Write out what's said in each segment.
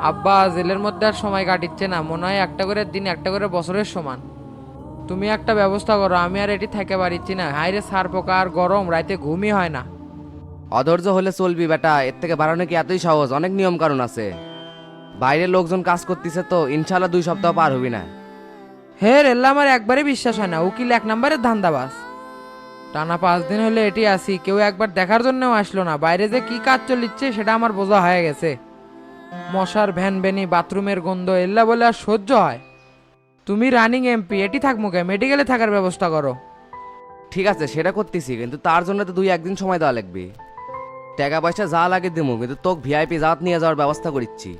আব্বা জেলের মধ্যে আর সময় কাটিচ্ছে না। মনে হয় একটা করে দিন একটা করে বছরের সমান। তুমি একটা ব্যবস্থা করো আমি আর এটি থেকে পারিচ্ছি না। হাইরে সার পোকা আর গরম রাইতে ঘুমই হয় না। অধৈর্য হলে চলবি বেটা এর থেকে বাড়ানো কি এতই সহজ? অনেক নিয়ম কারণ আছে। বাইরের লোকজন কাজ করতেছে তো ইনশাল্লাহ দুই সপ্তাহ পার হবি না। হে রেল্লা আমার একবারে বিশ্বাস হয় না। উকিল এক নম্বরের ধান্দাবাস টানা পাঁচ দিন হলে এটি আসি কেউ একবার দেখার জন্যও আসলো না। বাইরে যে কি কাজ চলিচ্ছে সেটা আমার বোঝা হয়ে গেছে। মশার ভ্যান ভ্যানি বাথরুমের গন্ধ এল্লা বলে আর সহ্য হয়। তুমি রানিং এমপি এটি থাক মুখে মেডিকেলে থাকার ব্যবস্থা করো। ঠিক আছে সেটা করতেছি কিন্তু তার জন্য তো দুই একদিন সময় দেওয়া লাগবে। টাকা পয়সা যা লাগে দিমু কিন্তু তোকে ভিআইপি জাত নিয়ে যাওয়ার ব্যবস্থা করিচ্ছি।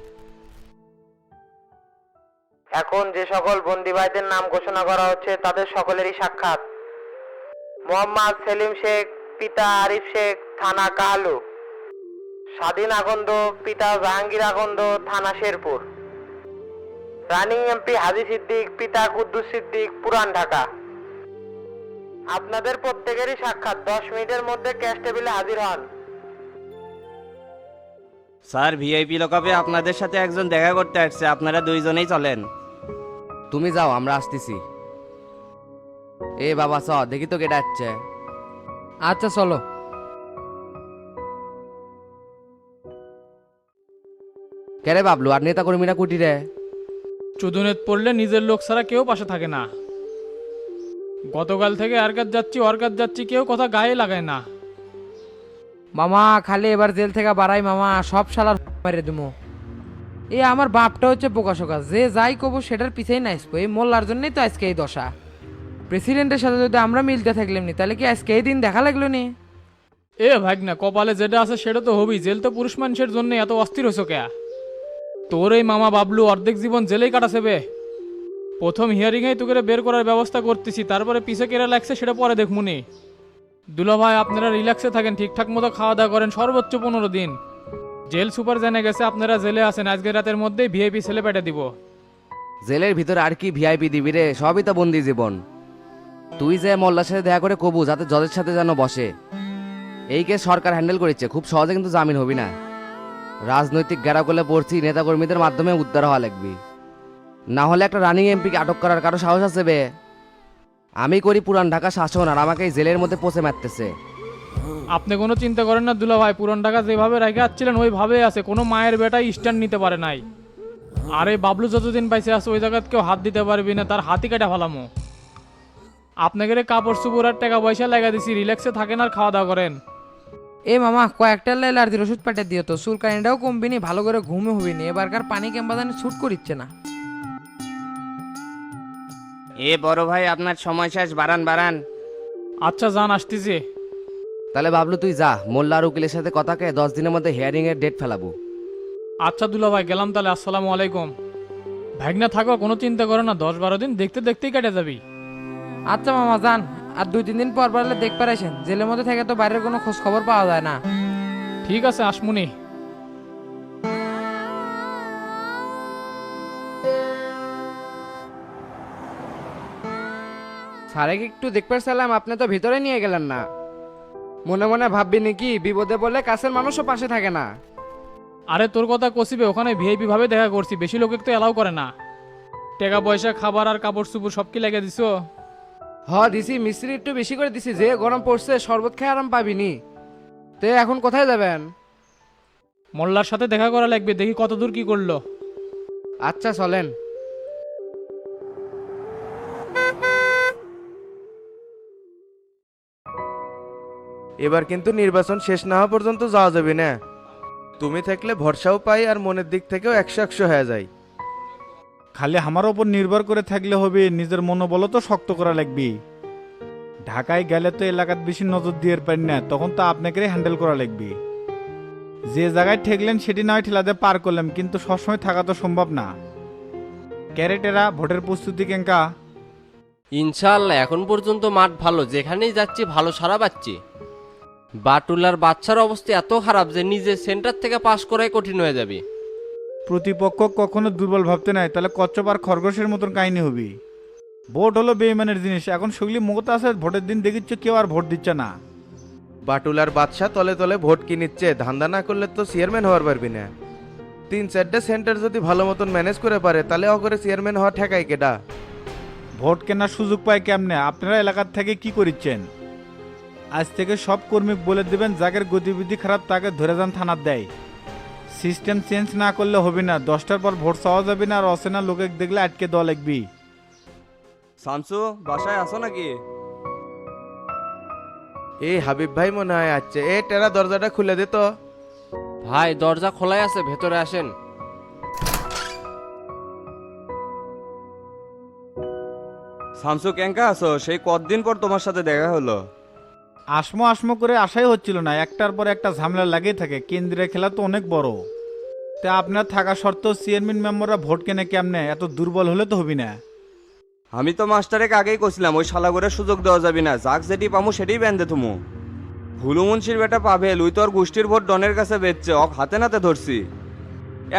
এখন যে সকল বন্দি ভাইদের নাম ঘোষণা করা হচ্ছে তাদের সকলেরই সাক্ষাৎ। মোহাম্মদ সেলিম শেখ পিতা আরিফ শেখ থানা কাহালু স্বাধীন আগন্দ পিতা জাহাঙ্গীর আগন্দ থানা শেরপুর। রানিং এমপি হাজি সিদ্দিক পিতা কুদ্দুস সিদ্দিক পুরান ঢাকা। আপনাদের প্রত্যেকেরই সাক্ষাৎ দশ মিনিটের মধ্যে ক্যাশ টেবিলে হাজির হন। স্যার ভিআইপি লোকাপে আপনাদের সাথে একজন দেখা করতে আসছে। আপনারা দুইজনেই চলেন। তুমি যাও আমরা আসতেছি। এ বাবা চ দেখি তো কেটে যাচ্ছে আচ্ছা চলো। কেরে বাবলু আর নেতা কর্মীরা কুটি রে? চুদুনেত পড়লে নিজের লোক ছাড়া কেউ পাশে থাকে না। গতকাল থেকে আর কাজ যাচ্ছি ওর কাজ যাচ্ছি কেউ কথা গায়ে লাগায় না। মামা খালি এবার জেল থেকে বাড়াই মামা সব শালার মেরে দিমু। এই আমার বাপটা হচ্ছে বোকাশোকা যে যাই কবো সেটার পিছেই নাইসবো এই মোল্লার জন্যই তো আজকে এই দশা। প্রেসিডেন্টের সাথে যদি আমরা মিলতে থাকলাম নি তাহলে কি আজকে এই দিন দেখা লাগল নি? এ ভাগ না কপালে যেটা আছে সেটা তো হবি জেল তো পুরুষ মানুষের জন্য এত অস্থির হয়েছ কে তোর এই মামা বাবলু অর্ধেক জীবন জেলেই কাটাছে বে। প্রথম হিয়ারিংয়েই তোকে বের করার ব্যবস্থা করতেছি, তারপরে পিছে কেরা লাগছে সেটা পরে দেখমুনি দুলা ভাই, আপনারা রিল্যাক্সে থাকেন, ঠিকঠাক মতো খাওয়া দাওয়া করেন, সর্বোচ্চ পনেরো দিন। জেল সুপার জেনে গেছে আপনারা জেলে আছেন, আজকে রাতের মধ্যেই ভিআইপি ছেলে পেটে দিব। জেলের ভিতরে আর কি ভিআইপি দিবি রে? সবই তো বন্দি জীবন। তুই যে মোল্লার সাথে দেখা করে কবু, যাতে জজের সাথে যেন বসে। এই কেস সরকার হ্যান্ডেল করেছে খুব সহজে কিন্তু জামিন হবি না। রাজনৈতিক গেরা করলে পড়ছি, নেতাকর্মীদের মাধ্যমে উদ্ধার হওয়া লাগবে। না হলে একটা রানিং এমপিকে আটক করার কারও সাহস আছে বে? আমি করি পুরান ঢাকা শাসন, আর আমাকে এই জেলের মধ্যে পচে মারতেছে। আপনি কোনো চিন্তা করেন না দুলা ভাই পুরন ঢাকা যেভাবে রেখে যাচ্ছিলেন ওইভাবে আছে। কোনো মায়ের বেটাই স্ট্যান্ড নিতে পারে নাই। আরে বাবলু যতদিন পাইছে আছে, ওই জায়গায় কেউ হাত দিতে পারবি না, তার হাতি কাটা ফেলামো। আপনাকে কাপড় চুপড় আর টাকা পয়সা লাগা দিছি, রিল্যাক্সে থাকেন আর খাওয়া দাওয়া করেন। এ মামা কয়েকটা অ্যালার্জির ওষুধ পাঠিয়ে দিও তো। সুরকানিটাও কমবিনি ভালো করে ঘুমে হবিনি। এবারকার পানি কেম্বা জানি ছুট করিচ্ছে না। এ বড় ভাই আপনার সময় শেষ বাড়ান বাড়ান। আচ্ছা যান আসতেছি। তাহলে ভাবলু তুই যা মোল্লা আর উকিলের সাথে কথা কথাকে দশ দিনের মধ্যে হিয়ারিং এর ডেট ফেলাবো। আচ্ছা দুলা ভাই গেলাম তাহলে আসসালামু আলাইকুম। ভাগনা থাকো কোনো চিন্তা করো না দশ বারো দিন দেখতে দেখতেই কেটে যাবি। আচ্ছা মামা যান আর দুই তিন দিন পর পারলে দেখ পারাইছেন জেলের মধ্যে থেকে তো বাইরের কোনো খোঁজ খবর পাওয়া যায় না। ঠিক আছে আসমুনি। স্যারে কি একটু দেখতে চাইলাম আপনি তো ভিতরে নিয়ে গেলেন না। মনে মনে ভাববি নাকি বিপদে বললে কাছের মানুষও পাশে থাকে না। আরে তোর কথা কষিবে ওখানে ভিআইপি ভাবে দেখা করছি বেশি লোকে তো এলাও করে না। টাকা পয়সা খাবার আর কাপড় চুপড় সব কি লেগে দিছো? হ দিছি মিস্ত্রি একটু বেশি করে দিছি যে গরম পড়ছে শরবত খেয়ে আরাম পাবিনি। তে এখন কোথায় যাবেন? মোল্লার সাথে দেখা করা লাগবে দেখি কত দূর কি করল। আচ্ছা চলেন। এবার কিন্তু নির্বাচন শেষ না হওয়া পর্যন্ত যাওয়া যাবে না। তুমি থাকলে ভরসাও পাই আর মনের দিক থেকেও একশো একশো হয়ে যায় খালি আমার ওপর নির্ভর করে থাকলে হবে, নিজের মনোবলও তো শক্ত করা লাগবে। ঢাকায় গেলে তো এলাকাত বেশি নজর দিয়ে পারি না, তখন তো আপনাকে হ্যান্ডেল করা লাগবে। যে জায়গায় ঠেকলেন সেটি নয় ঠেলাতে পার করলাম, কিন্তু সবসময় থাকা তো সম্ভব না। ক্যারেটেরা, ভোটের প্রস্তুতি কেঙ্কা? ইনশাআল্লাহ, এখন পর্যন্ত মাঠ ভালো, যেখানেই যাচ্ছি ভালো সারা পাচ্ছি। বাটুলার বাচ্চার অবস্থা এত খারাপ যে নিজের সেন্টার থেকে পাশ করাই কঠিন হয়ে যাবে। প্রতিপক্ষ কখনো দুর্বল ভাবতে নাই। তাহলে কচ্ছপ আর খরগোশের মতন কাহিনী হবে। ভোট হলো বেইমানের জিনিস। এখন সেগুলি মুখতে আছে ভোটের দিন দেখিচ্ছ কেউ আর ভোট দিচ্ছে না। বাটুলার বাদশা তলে তলে ভোট কিনিচ্ছে ধান্দা না করলে তো চেয়ারম্যান হওয়ার পারবি না। তিন চারটে সেন্টার যদি ভালো মতন ম্যানেজ করে পারে তাহলে অকরে চেয়ারম্যান হওয়া ঠেকাই কেডা? ভোট কেনার সুযোগ পায় কেমনে? আপনারা এলাকার থেকে কি করিচ্ছেন? আজ থেকে সব কর্মী বলে দেবেন যাদের গতিবিধি খারাপ তাকে ধরে যান থানার দেয়। সিস্টেম চেঞ্জ না করলে হবে না। দশটার পর ভোট চাওয়া যাবে না আর অচেনা লোকে দেখলে আটকে দেওয়া লাগবি শামসু বাসায় আসো নাকি? এই হাবিব ভাই মনে হয় আসছে। এ টেরা দরজাটা খুলে দে তো। ভাই দরজা খোলাই আছে ভেতরে আসেন। শামসু কেঙ্কা আছো? সেই কতদিন পর তোমার সাথে দেখা হলো? আসমো আসমো করে আশাই হচ্ছিল না একটার পর একটা ঝামেলা লাগিয়ে থাকে কেন্দ্রের খেলা তো অনেক বড়। তা আপনার থাকা সত্ত্বেও চেয়ারম্যান মেম্বাররা ভোট কেনে কেমনে? এত দুর্বল হলে তো হবি না। আমি তো মাস্টারে আগেই কছিলাম ওই শালাগরের সুযোগ দেওয়া যাবে না যাক যেটি পামু সেটাই বেঁধে তুমু ভুলু মুন্সির বেটা পাবে লুই তোর গোষ্ঠীর ভোট ডনের কাছে বেচছে অক হাতে নাতে ধরছি।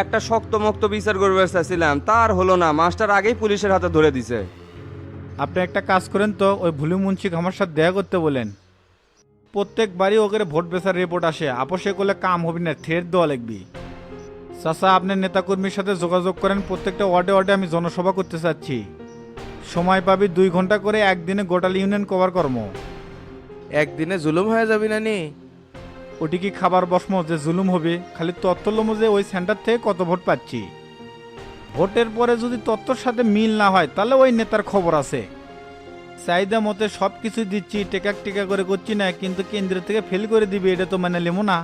একটা শক্ত মুক্ত বিচার করবে চাইছিলাম তার হলো না মাস্টার আগেই পুলিশের হাতে ধরে দিছে। আপনি একটা কাজ করেন তো ওই ভুলু মুন্সিক আমার সাথে দেখা করতে বলেন। প্রত্যেকবারই ওকে ভোট বেচার রিপোর্ট আসে। আপোষে করলে কাম হবে না ঠের দেওয়া লাগবি। চাচা আপনার নেতাকর্মীর সাথে যোগাযোগ করেন প্রত্যেকটা ওয়ার্ডে ওয়ার্ডে আমি জনসভা করতে চাচ্ছি। সময় পাবি দুই ঘণ্টা করে একদিনে গোটাল ইউনিয়ন কভার কর্ম। একদিনে জুলুম হয়ে যাবি না নি ওটি কি খাবার বসম যে জুলুম হবে? খালি তত্ত্ব লমো যে ওই সেন্টার থেকে কত ভোট পাচ্ছি। ভোটের পরে যদি তত্ত্বর সাথে মিল না হয় তাহলে ওই নেতার খবর আছে। চাহিদা মতে সব কিছু দিচ্ছি টেকা টেকা করে করছি না কিন্তু কেন্দ্র থেকে ফেল করে দিবে এটা তো মানে লেমো না।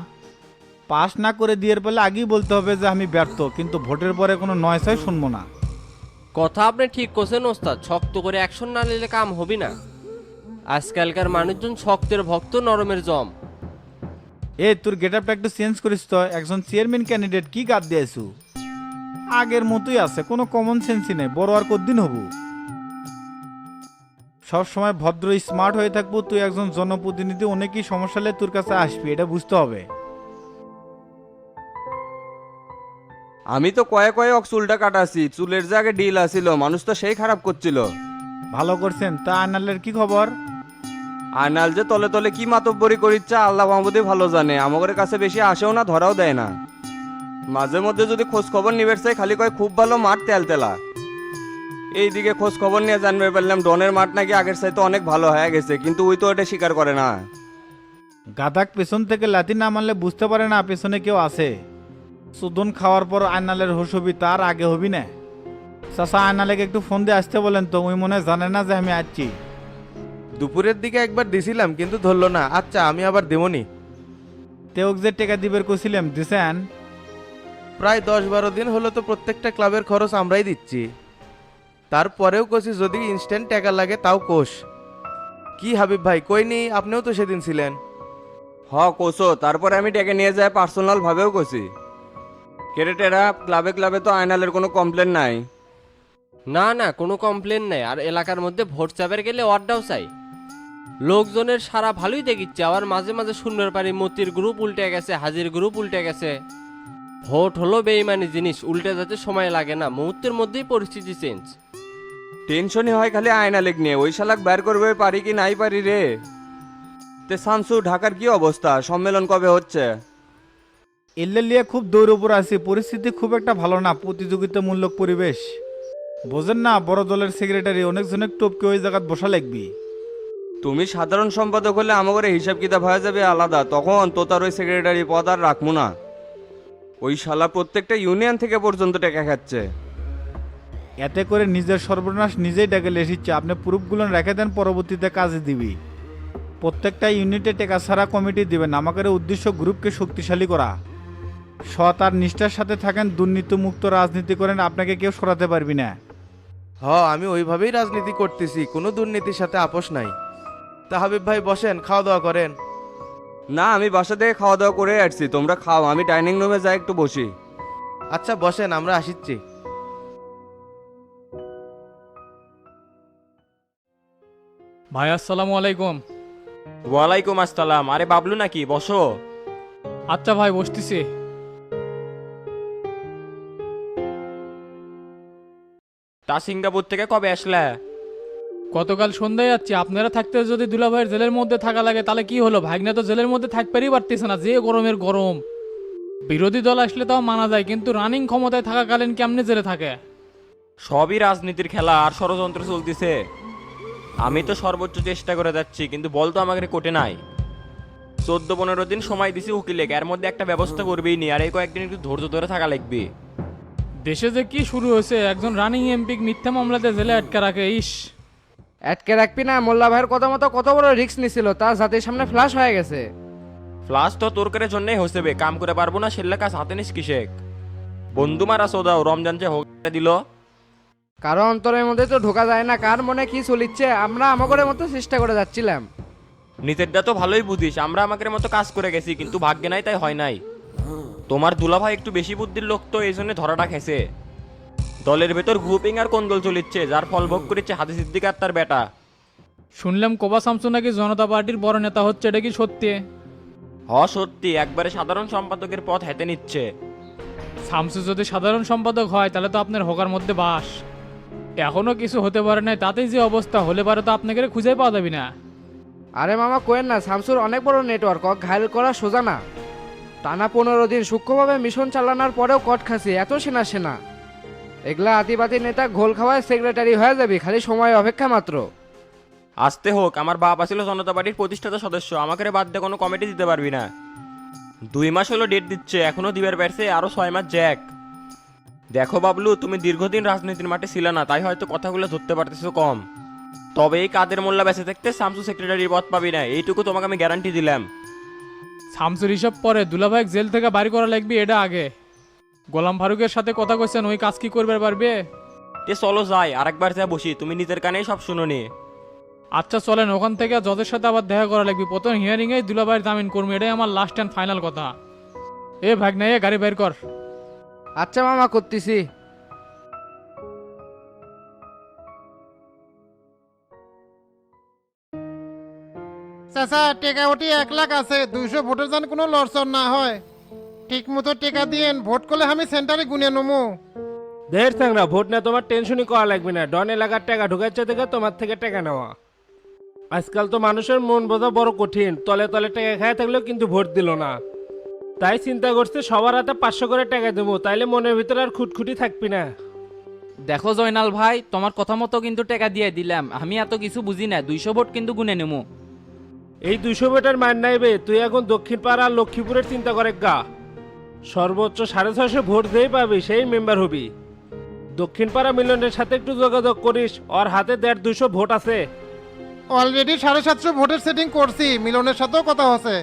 পাস না করে দিয়ে পেলে আগেই বলতে হবে যে আমি ব্যর্থ কিন্তু ভোটের পরে কোনো নয় ছয় শুনব না। কথা আপনি ঠিক করছেন ওস্তাদ। শক্ত করে অ্যাকশন না নিলে কাম হবে না। আজকালকার মানুষজন শক্তের ভক্ত নরমের জম। এ তোর গেট আপটা একটু চেঞ্জ করিস তো। একজন চেয়ারম্যান ক্যান্ডিডেট কি গাদ দিয়েছু? আগের মতোই আছে কোনো কমন সেন্সই নেই। বড় আর কদিন হবু? সব সময় ভদ্র স্মার্ট হয়ে থাকব তুই একজন জনপ্রতিনিধি অনেকই সমস্যা হলে তোর কাছে আসবি এটা বুঝতে হবে। আমি তো কয়ে কয়ে অক চুলটা কাটাছি চুলের যে আগে ডিল আসিল মানুষ তো সেই খারাপ করছিল। ভালো করছেন তা আনালের কি খবর? আয়নাল যে তলে তলে কি মাতব্বরি করিচ্ছে আল্লাহ মাহমুদি ভালো জানে আমাদের কাছে বেশি আসেও না ধরাও দেয় না। মাঝে মধ্যে যদি খোঁজ খবর নিবে চাই খালি কয় খুব ভালো মাঠ তেল তেলা এইদিকে খোঁজ খবর নিয়ে জানবে পারলাম ডনের মাঠ নাকি আগের চাইতে অনেক ভালো হয়ে গেছে কিন্তু ওই তো এটা স্বীকার করে না। গাদাক পেছন থেকে লাথি না মারলে বুঝতে পারে না পেছনে কেউ আছে। সুদন খাওয়ার পর আয়নালের হোশ হবি তার আগে হবি না। চাষা আয়নালেকে একটু ফোন দিয়ে আসতে বলেন তো ওই মনে হয় জানে না যে আমি আসছি দুপুরের দিকে একবার দিছিলাম কিন্তু ধরলো না। আচ্ছা আমি আবার দেবনি। তেওক যে টেকা দিবের কছিলাম দিছেন? প্রায় দশ বারো দিন হলো তো প্রত্যেকটা ক্লাবের খরচ আমরাই দিচ্ছি। তারপরেও কছি যদি ইনস্ট্যান্ট টাকা লাগে তাও কোষ। কি হাবিব ভাই কই নি? আপনিও তো সেদিন ছিলেন। হ কোসো। তারপরে আমি ডেকে নিয়ে যাই পার্সোনাল ভাবেও কছি কেরেটেরা ক্লাবে ক্লাবে তো আয়নালের কোনো কমপ্লেন নাই। না না কোনো কমপ্লেন নাই। আর এলাকার মধ্যে ভোট চাপের গেলে অর্ডাও চাই। লোকজনের সারা ভালোই দেখিচ্ছে। আবার মাঝে মাঝে সুন্দর পারি মতির গ্রুপ উল্টে গেছে হাজির গ্রুপ উল্টে গেছে। ভোট হলো বেইমানি জিনিস উল্টে যেতে সময় লাগে না মুহূর্তের মধ্যেই পরিস্থিতি চেঞ্জ টেনশনই হয় খালি আয়নালেক নিয়ে ওই শালাক বের করবে পারি কি নাই পারি রে? তে শামসু ঢাকার কি অবস্থা? সম্মেলন কবে হচ্ছে? এল্লে খুব দৌড় উপর আছি পরিস্থিতি খুব একটা ভালো না প্রতিযোগিতামূলক পরিবেশ। বোঝেন না বড় দলের সেক্রেটারি অনেকজনের টপকে ওই জায়গায় বসা লাগবি। তুমি সাধারণ সম্পাদক হলে আমাকে হিসাব কিতাব হয়ে যাবে আলাদা তখন তো তার ওই সেক্রেটারি পদ আর রাখব না। ওই শালা প্রত্যেকটা ইউনিয়ন থেকে পর্যন্ত টেকা খাচ্ছে। এতে করে নিজের সর্বনাশ নিজেই ডেকে লেসিচ্ছে আপনি প্রুফগুলো রেখে দেন পরবর্তীতে কাজে দিবি। প্রত্যেকটা ইউনিটে টেকা ছাড়া কমিটি দিবেন। আমাদের উদ্দেশ্য গ্রুপকে শক্তিশালী করা। সৎ আর নিষ্ঠার সাথে থাকেন দুর্নীতিমুক্ত রাজনীতি করেন আপনাকে কেউ সরাতে পারবি না। হ আমি ওইভাবেই রাজনীতি করতেছি কোনো দুর্নীতির সাথে আপোষ নাই। তা হাবিব ভাই বসেন খাওয়া দাওয়া করেন। না আমি বাসা থেকে খাওয়া দাওয়া করে আসছি। তোমরা খাও আমি ডাইনিং রুমে যাই একটু বসি। আচ্ছা বসেন আমরা আসিচ্ছি। ভাই আসসালামু আলাইকুম। ওয়ালাইকুম আসসালাম। আরে বাবলু নাকি? বসো। আচ্ছা ভাই বসতেছি। তা সিঙ্গাপুর থেকে কবে আসলে? গতকাল সন্ধ্যায় যাচ্ছি আপনারা থাকতে যদি দুলাভাইয়ের জেলের মধ্যে থাকা লাগে তাহলে কি হলো? ভাগনা তো জেলের মধ্যে থাকতেই পারতেছে না যে গরমের গরম। বিরোধী দল আসলে তাও মানা যায় কিন্তু রানিং ক্ষমতায় থাকাকালীন কেমনে জেলে থাকে? সবই রাজনীতির খেলা আর ষড়যন্ত্র চলতেছে। আমি তো সর্বোচ্চ চেষ্টা করে যাচ্ছি কিন্তু বল তো আমাকে কোটে নাই। চোদ্দ পনেরো দিন সময় দিছি উকিলে এর মধ্যে একটা ব্যবস্থা করবেই নি আর এই কয়েকদিন একটু ধৈর্য ধরে থাকা লাগবে। দেশে যে কি শুরু হয়েছে একজন রানিং এমপি মিথ্যা মামলাতে জেলে আটকে রাখে ইস। আটকে রাখবি না মোল্লা ভাইয়ের কথা মতো কত বড় রিস্ক নিছিল তার জাতির সামনে ফ্লাশ হয়ে গেছে। ফ্লাশ তো তোর করে জন্যই হয়েছে বে কাম করে পারব না সেল্লা কাজ হাতে নিস কিসেক। বন্ধু মারা সৌদাও রমজান যে হোক দিল। কারও অন্তরের মধ্যে তো ঢোকা যায় না কার মনে কি চলিচ্ছে আমরা আমাদের মতো চেষ্টা করে যাচ্ছিলাম। নিজেরটা তো ভালোই বুঝিস আমরা আমাদের মতো কাজ করে গেছি কিন্তু ভাগ্যে নাই তাই হয় নাই। তোমার দুলাভাই একটু বেশি বুদ্ধির লোক তো এই জন্য ধরাটা খেছে। দলের ভেতর গ্রুপিং আর কোন্দল চলিচ্ছে যার ফল ভোগ করেছে হাতে সিদ্দিকার তার বেটা। শুনলাম কোবা শামসু নাকি জনতা পার্টির বড় নেতা হচ্ছে এটা কি সত্যি? হ সত্যি একবারে সাধারণ সম্পাদকের পথ হেতে নিচ্ছে। শামসু যদি সাধারণ সম্পাদক হয় তাহলে তো আপনার হোকার মধ্যে বাস। এখনও কিছু হতে পারে নাই তাতেই যে অবস্থা হলে পারে তো আপনাকে খুঁজে পাওয়া যাবে না। আরে মামা কোয়েন না শামসুর অনেক বড় নেটওয়ার্ক ঘায়ল করা সোজা না। টানা পনেরো দিন সূক্ষ্মভাবে মিশন চালানোর পরেও কট খাসি এত সেনা সেনা। এগুলা আদিবাদী নেতা ঘোল খাওয়ায় সেক্রেটারি হয়ে যাবি খালি সময় অপেক্ষা মাত্র। আসতে হোক আমার বাপ আছিল জনতা পার্টির প্রতিষ্ঠাতা সদস্য আমাকে বাদ দিয়ে কোনো কমিটি দিতে পারবি না। দুই মাস হলো ডেট দিচ্ছে এখনও দিবার পারছে আরও ছয় মাস জ্যাক। দেখো বাবলু তুমি দীর্ঘদিন রাজনীতির মাঠে ছিল না তাই হয়তো কথাগুলো ধরতে পারতেছো কম। তবে এই কাদের মোল্লা বেঁচে থাকতে শামসু সেক্রেটারির পদ পাবি না এইটুকু তোমাকে আমি গ্যারান্টি দিলাম। শামসুর হিসাব পরে দুলাভাই জেল থেকে বাড়ি করা লাগবে এটা আগে। গোলাম ফারুকের সাথে কথা কইছেন ওই কাজ কি করবে পারবে? তে চলো যাই আরেকবার যা বসি তুমি নিজের কানেই সব শুনো নি। আচ্ছা চলেন ওখান থেকে জজের সাথে আবার দেখা করা লাগবে প্রথম হিয়ারিং এ দুলাভাইয়ের জামিন করব এটাই আমার লাস্ট অ্যান্ড ফাইনাল কথা। এ ভাগ নাই গাড়ি বের কর। আচ্ছা মামা করতেছি। চাচা টেকা ওটি এক লাখ আছে দুইশো ভোটের যেন কোনো লড়চড় না হয়। ঠিক মতো টেকা দিয়েন ভোট করলে আমি সেন্টারে গুনে নমু দের থাকনা ভোট না তোমার টেনশনই করা লাগবে না। ডন এলাকার টাকা ঢুকাচ্ছে থেকে তোমার থেকে টাকা নেওয়া। আজকাল তো মানুষের মন বোঝা বড় কঠিন। তলে তলে টাকা খায় থাকলেও কিন্তু ভোট দিল না। তাই চিন্তা করছে সবার হাতে পাঁচশো করে টাকা দেবো। তাইলে মনের ভিতরে আর খুটখুটি থাকবি না। দেখো জয়নাল ভাই তোমার কথা মতো কিন্তু টাকা দিয়ে দিলাম। আমি এত কিছু বুঝি না। দুইশো ভোট কিন্তু গুনে নেব। এই দুইশো ভোটের মান নাইবে তুই এখন দক্ষিণ পাড়া লক্ষ্মীপুরের চিন্তা করে গা। সর্বোচ্চ সাড়ে ছয়শো ভোট যেই পাবি সেই মেম্বার হবি। দক্ষিণ পাড়া মিলনের সাথে একটু যোগাযোগ করিস ওর হাতে দেড় দুশো ভোট আছে। অলরেডি সাড়ে সাতশো ভোটের সেটিং করছি মিলনের সাথেও কথা হচ্ছে।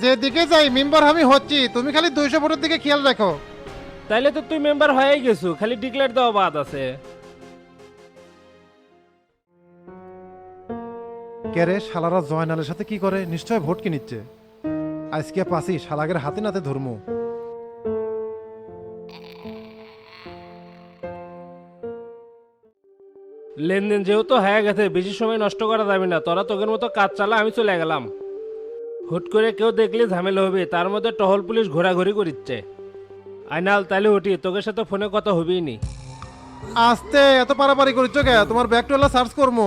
যেদিকে যাই মেম্বার আমি হচ্ছি তুমি খালি দুইশো ভোটের দিকে খেয়াল রাখো। তাইলে তো তুই মেম্বার হয়েই গেছো খালি ডিক্লেয়ার দেওয়া বাদ আছে। কেরে শালারা জয়নালের সাথে কি করে? নিশ্চয় ভোট কি নিচ্ছে? আজকে পাসি শালাগের হাতে নাতে ধর্ম। লেনদেন যেহেতু হয়ে গেছে বেশি সময় নষ্ট করা যাবে না। তোরা তোকের মতো কাজ চালা আমি চলে গেলাম। হুট করে কেউ দেখলে ঝামেলা হবে তার মধ্যে টহল পুলিশ ঘোরাঘুরি করিচ্ছে। আইনাল তাইলে উঠি তোকে সাথে ফোনে কথা হবেই নি। আস্তে এত পারাপারি করিচ্ছ কে? তোমার ব্যাগটা সার্চ করব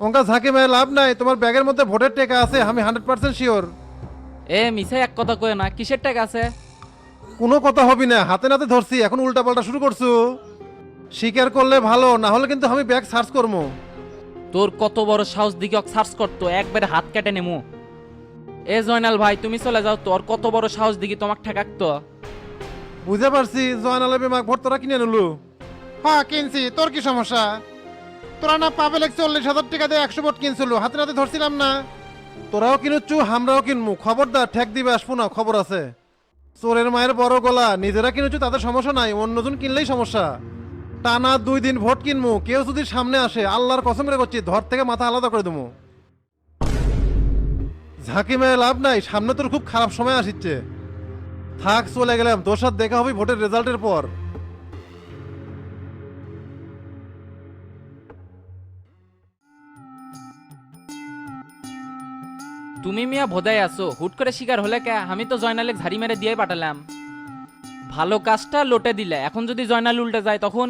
ওঙ্কা ঝাঁকি মেয়ে লাভ নাই তোমার ব্যাগের মধ্যে ভোটের টেকা আছে আমি হান্ড্রেড পার্সেন্ট শিওর। এ মিশে এক কথা কয়ে না কিসের টাকা আছে? কোনো কথা হবি না হাতে নাতে ধরছি এখন উল্টা পাল্টা শুরু করছ। স্বীকার করলে ভালো না হলে কিন্তু আমি ব্যাগ সার্চ করব। তোর কত বড় সাহস দিকে সার্চ করতো একবারে হাত কেটে নেমু। এ জয়নাল ভাই তুমি চলে যাও তোর কত বড় সাহস দিকে তোমাক ঠেকাকতো। বুঝতে পারছি জয়ন আলবে মাগ ভোট তোরা কিনে নিলু। হ্যাঁ কিনছি তোর কি সমস্যা? তোরা না পাবে লেগ চল্লিশ হাজার টাকা দিয়ে একশো ভোট কিনছিল হাতে নাতে ধরছিলাম না। তোরাও কিনুচ্ছু আমরাও কিনমু খবরদার ঠেক দিবে আসব না খবর আছে। চোরের মায়ের বড় গলা নিজেরা কিনুচ্ছু তাদের সমস্যা নাই অন্যজন কিনলেই সমস্যা। টানা দুই দিন ভোট কিনমু। কেউ যদি সামনে আসে, আল্লাহর কসম করে করছি, ধর থেকে মাথা আলাদা করে দেবো। ঝাঁকি মেয়ে লাভ নাই, সামনে তোর খুব খারাপ সময় আসিচ্ছে। থাক, চলে গেলাম, তোর সাথে দেখা হবে ভোটের রেজাল্টের পর। তুমি মিয়া ভোদাই আছো, হুট করে শিকার হলে কে? আমি তো জয়নালে ঝাড়ি মেরে দিয়ে পাঠালাম। ভালো কাজটা লোটে দিলে, এখন যদি জয়নাল উল্টে যায়, তখন?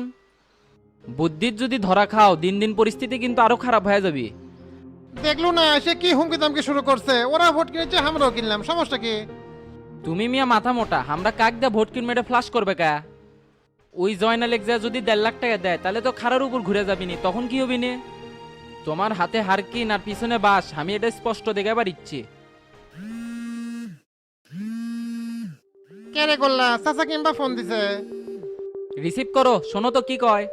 বুদ্ধির যদি ধরা খাও দিন দিন পরিস্থিতি কিন্তু আরও খারাপ হয়ে যাবে। দেখলু না সে কি হুমকি দামকে শুরু করছে? ওরা ভোট কিনেছে আমরাও কিনলাম সমস্যা কি? তুমি মিয়া মাথা মোটা আমরা কাক দিয়ে ভোট কিন মেরে ফ্লাশ করবে কা? ওই জয়নাল এক্সা যদি দেড় লাখ টাকা দেয় তাহলে তো খারার উপর ঘুরে যাবি নি তখন কি হবি নে তোমার হাতে হারকিন আর পিছনে বাস আমি এটা স্পষ্ট দেখে পারিচ্ছি কে রে করলা চাচা কিংবা ফোন দিছে? রিসিভ করো শোনো তো কি কয়।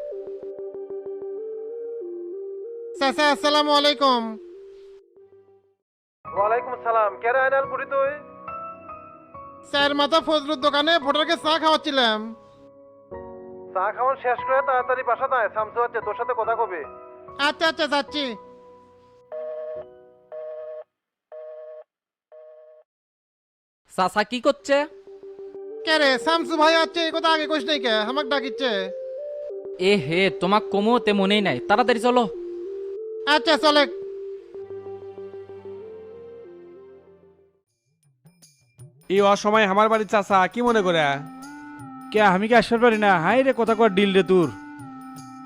চাচা আসসালামু আলাইকুম। ওয়ালাইকুম সালাম। কে রে আইনাল বুড়ি তুই? স্যার মাথা ফজলুর দোকানে ভোটারকে চা খাওয়াচ্ছিলাম। চা খাওয়ান শেষ করে তাড়াতাড়ি বাসাতে আয় শামসু আছে তোর সাথে কথা কবে। আচ্ছা আচ্ছা যাচ্ছি। চাচা কি করছে? কে রে শামসু ভাই আছে এই কথা আগে কইস নাই কে? আমাকে ডাকিচ্ছে। এ হে তোমাক কমো তে মনেই নাই। তাড়াতাড়ি চলো। আচ্ছা চলে এই অসময় আমার বাড়ির চাচা কি মনে করে? কে আমি কি আসতে পারি না? হাই রে কথা কর ডিল রে তোর।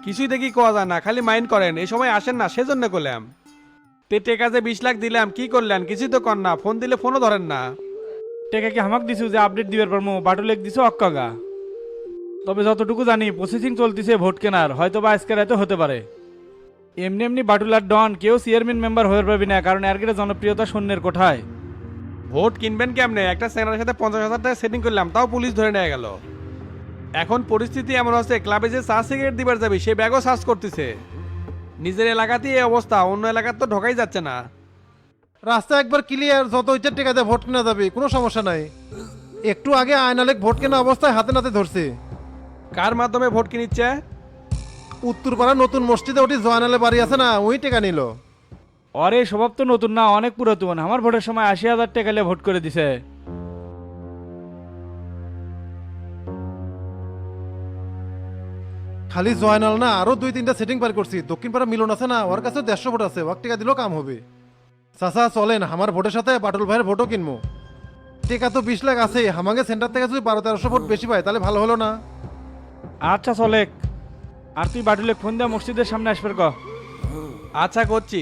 কিছুই দেখি কোয়া যায় না খালি মাইন্ড করেন এই সময় আসেন না সেজন্য করলাম তে টেকা যে বিশ লাখ দিলাম কি করলেন? কিছুই তো কর না ফোন দিলে ফোনও ধরেন না। টেকা কি আমাকে দিছু যে আপডেট দিবার পারমু বাটুলেক দিছো অক্কাগা তবে যতটুকু জানি প্রসেসিং চলতেছে ভোট কেনার হয়তো বা আজকে রাতে হতে পারে। এমনি এমনি বাটুলার ডন কেউ চেয়ারম্যান মেম্বার হয়ে পারবি না কারণ এর জনপ্রিয়তা শূন্যের কোঠায়। ভোট কিনবেন কেমনে? একটা চ্যানেলের সাথে পঞ্চাশ হাজার টাকা সেটিং করলাম তাও পুলিশ ধরে নিয়ে গেল। এখন পরিস্থিতি এমন হচ্ছে ক্লাবে যে চা সিগারেট দিবার যাবি সে ব্যাগও সার্চ করতেছে। নিজের এলাকাতেই এই অবস্থা অন্য এলাকার তো ঢোকাই যাচ্ছে না। রাস্তা একবার ক্লিয়ার যত ইচ্ছা টেকা দিয়ে ভোট কেনা যাবে কোনো সমস্যা নাই। একটু আগে আয়নালেক ভোট কেনা অবস্থায় হাতে নাতে ধরছে। কার মাধ্যমে ভোট কিনিচ্ছে? উত্তরপাড়া নতুন মসজিদে ওটি জয়ানালে বাড়ি আছে না? ওই টেকা নিল। অরে স্বভাব তো নতুন না অনেক পুরাতন। আমার ভোটের সময় আশি হাজার টাকা নিয়ে ভোট করে দিছে। খালি জয়নাল না আরও দুই তিনটা সেটিং পার করছি। দক্ষিণ পাড়া মিলন আছে না ওর কাছে দেড়শো ভোট আছে। ওয়াক টেকা দিলেও কাম হবে। চাচা চলেন আমার ভোটের সাথে বাটুল ভাইয়ের ভোটও কিনবো। টেকা তো বিশ লাখ আছে আমাকে সেন্টার থেকে যদি বারো তেরোশো ভোট বেশি পায় তাহলে ভালো হলো না। আচ্ছা চলেক। আর তুই বাটুলে ফোন দিয়ে মসজিদের সামনে আসবে ক। আচ্ছা করছি।